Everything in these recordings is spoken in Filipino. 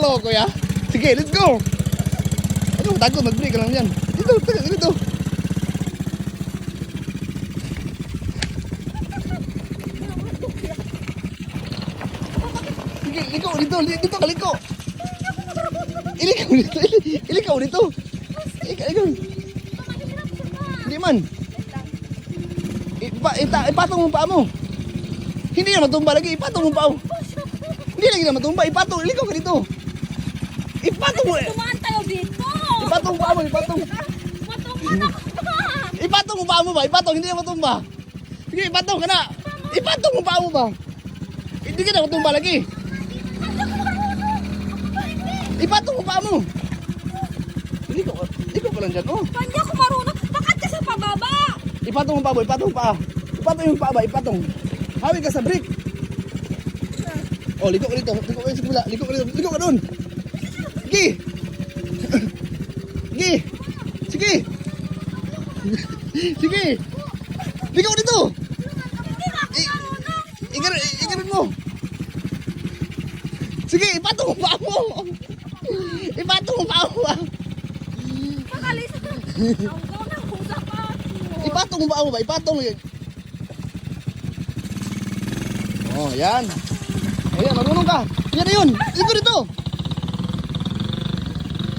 Hello, kuya. Sige, let's go. Ano, takot, mag-break ka lang yan. Dito, dito, dito. Sige, liko dito, dito ka, liko. Iliko dito, ili- iliko dito. Ikaw, ikaw. Hindi man. Ipa, ita, ipatong mo pa mo. Hindi na matumba lagi, ipatong mo pa mo. Hindi lagi na matumba, ipatong, iliko ka dito. Ipatong mo, Tumaan tayo dito. ipatong pa mo, ipatong. Matungkol ako pa. Ipatong mo pa mo ba? Ipatong, hindi na matumba. Sige, ipatong ka na. Ipatong mo pa mo ba? Hindi ka na matumba lagi. Ipatong mo pa mo. Hindi ko, hindi ko pa lang dyan, oh. Hindi ako marunong. Bakit ka sa pababa? Ipatong mo pa mo, ipatong pa. Ipatong yung pa ba, ipatong. Hawig ka sa brick. Oh, liko ka dito. Liko ka sa kabila. Liko ka dito. Liko ka doon. Sige. Sige. Sige. Sige. Ka dito. I- Igarin, igarin mo. Sige, ipatong mo pa mo. Ipatong mo pa mo. ah. Makalis. Ang gunang kung sa pa. Ipatong ba mo ba? Ipatong yun. Oh, yan. Ayan, marunong ka. Yan na yun. Liko dito.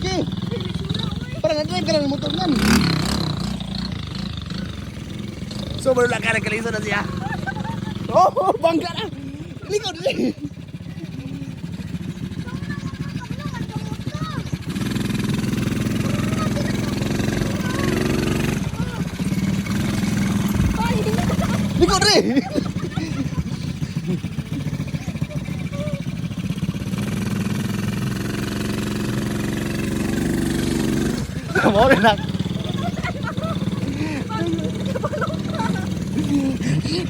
Okay. Parang nag-drive ka na ng motor nan. So, lang ka nagkaliso na siya. Oh, bangga na. Liko dito. Liko dito. Mau rin nak.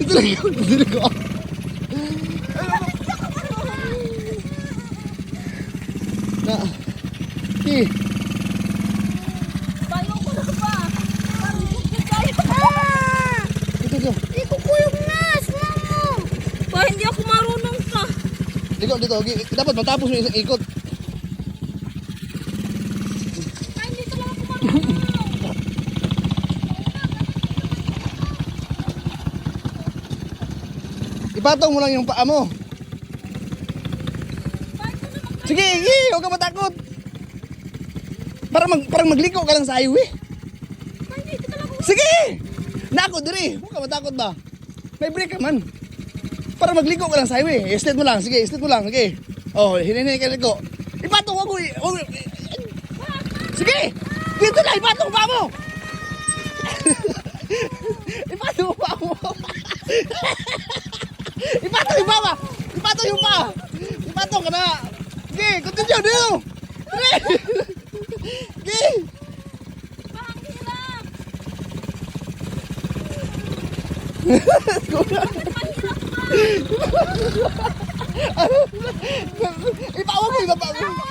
Ito lang yung dito ko. Na. Ki. Bayo ko na pa. Ah! Ito ito. Ikukuyog na. Sumo. Pa, hindi ako marunong. Liko dito. Ki. Dapat matapos mo isang ikot. Pa, hindi talaga ako marunong. Ipatong mo lang yung paa mo. Na Sige, sige, huwag ka matakot. Para mag parang magliko ka lang sa highway. Ako. Sige! Nako diri, huwag ka matakot ba? May break ka man. Para magliko ka lang sa highway. I-slide mo lang, sige, i-slide mo lang, sige. Oh, hinini ka liko. Ipatong i- Sige! Dito lang, ipatong pa mo! ipatong pa mo! ipatong yung pa ba? Yung pa! Ipatong ka na! Sige, continue, dito! Sige! Sige! Pa, ang hirap. Ipawag mo, ipawag mo.